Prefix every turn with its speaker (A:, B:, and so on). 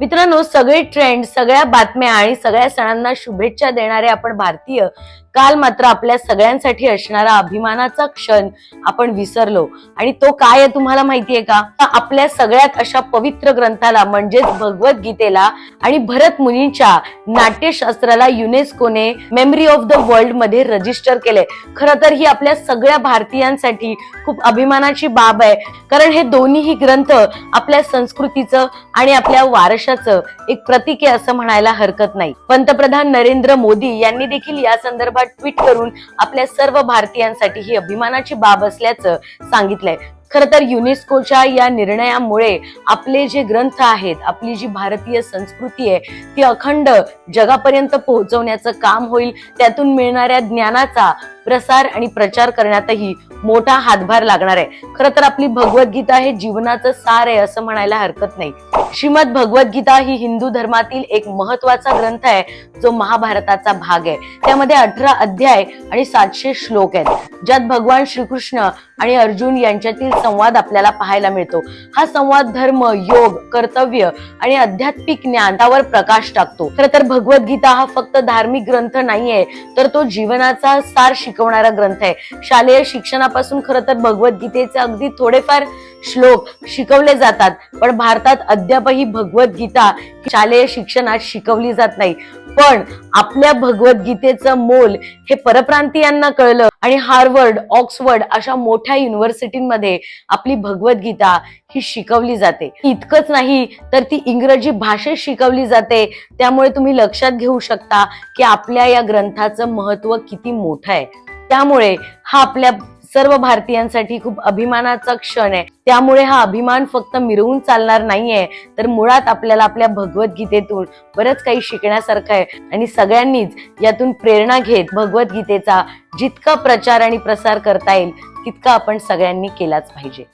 A: मित्रांनो सगळे ट्रेंड सगळ्या बातम्या आणि सगळ्या सणांना शुभेच्छा देणारे आपण भारतीय काल मात्र आपल्या सगळ्यांसाठी असणारा अभिमानाचा क्षण आपण विसरलो. आणि तो काय आहे तुम्हाला माहितीये का? आपल्या सगळ्यात अशा पवित्र ग्रंथाला म्हणजेच भगवद्गीतेला आणि भरत मुनींच्या नाट्यशास्त्राला युनेस्कोने मेमरी ऑफ द वर्ल्डमध्ये रजिस्टर केले खरं तर ही आपल्या सगळ्या भारतीयांसाठी खूप अभिमानाची बाब आहे. कारण हे दोन्हीही ग्रंथ आपल्या संस्कृतीचं आणि आपल्या वारशाचं एक प्रतीक आहे असं म्हणायला हरकत नाही. पंतप्रधान नरेंद्र मोदी यांनी देखील या संदर्भात ट्विट करून आपल्या सर्व भारतीयांसाठी ही अभिमानाची बाब असल्याचं सांगितलंय. खर तर युनेस्कोच्या या निर्णयामुळे आपले जे ग्रंथ आहेत आपली जी भारतीय संस्कृती आहे ती अखंड जगापर्यंत पोहोचवण्याचं काम होईल. त्यातून मिळणाऱ्या ज्ञानाचा प्रसार आणि प्रचार करण्यातही मोठा हातभार लागणार आहे. खर तर आपली भगवद्गीता हे जीवनाचं सार आहे असं म्हणायला हरकत नाही. श्रीमद भगवद्गीता ही हिंदू धर्मातील एक महत्त्वाचा ग्रंथ आहे जो महाभारताचा भाग आहे. त्यामध्ये अठरा अध्याय आणि सातशे श्लोक आहेत. ज्यात भगवान श्रीकृष्ण आणि अर्जुन यांच्यातील संवाद आपल्याला पाहायला मिळतो. हा संवाद धर्म योग कर्तव्य आणि आध्यात्मिक ज्ञानावर प्रकाश टाकतो. खर तर भगवद्गीता हा फक्त धार्मिक ग्रंथ नाहीये तर तो जीवनाचा सार शिकवणारा ग्रंथ आहे. शालेय शिक्षणापासून खरं तर भगवद्गीतेचे अगदी थोडेफार श्लोक शिकवले जातात. पण भारतात अद्यापही भगवद्गीता शालेय शिक्षणात शिकवली जात नाही. पण आपल्या भगवद्गीतेचं मोल हे परप्रांतीयांना कळलं आणि हार्वर्ड ऑक्सफर्ड अशा मोठ्या युनिव्हर्सिटींमध्ये आपली भगवद्गीता ही शिकवली जाते. इतकंच नाही तर ती इंग्रजी भाषेत शिकवली जाते. त्यामुळे तुम्ही लक्षात घेऊ शकता की आपल्या या ग्रंथाचं महत्त्व किती मोठं आहे. त्यामुळे हा आपल्या सर्व भारतीयांसाठी खूप अभिमानाचा क्षण आहे. त्यामुळे हा अभिमान फक्त मिरवून चालणार नाहीये. तर मुळात आपल्याला आपल्या भगवद्गीतेतून बरंच काही शिकण्यासारखं आहे. आणि सगळ्यांनीच यातून प्रेरणा घेत भगवद्गीतेचा जितका प्रचार आणि प्रसार करता येईल तितका आपण सगळ्यांनी केलाच पाहिजे.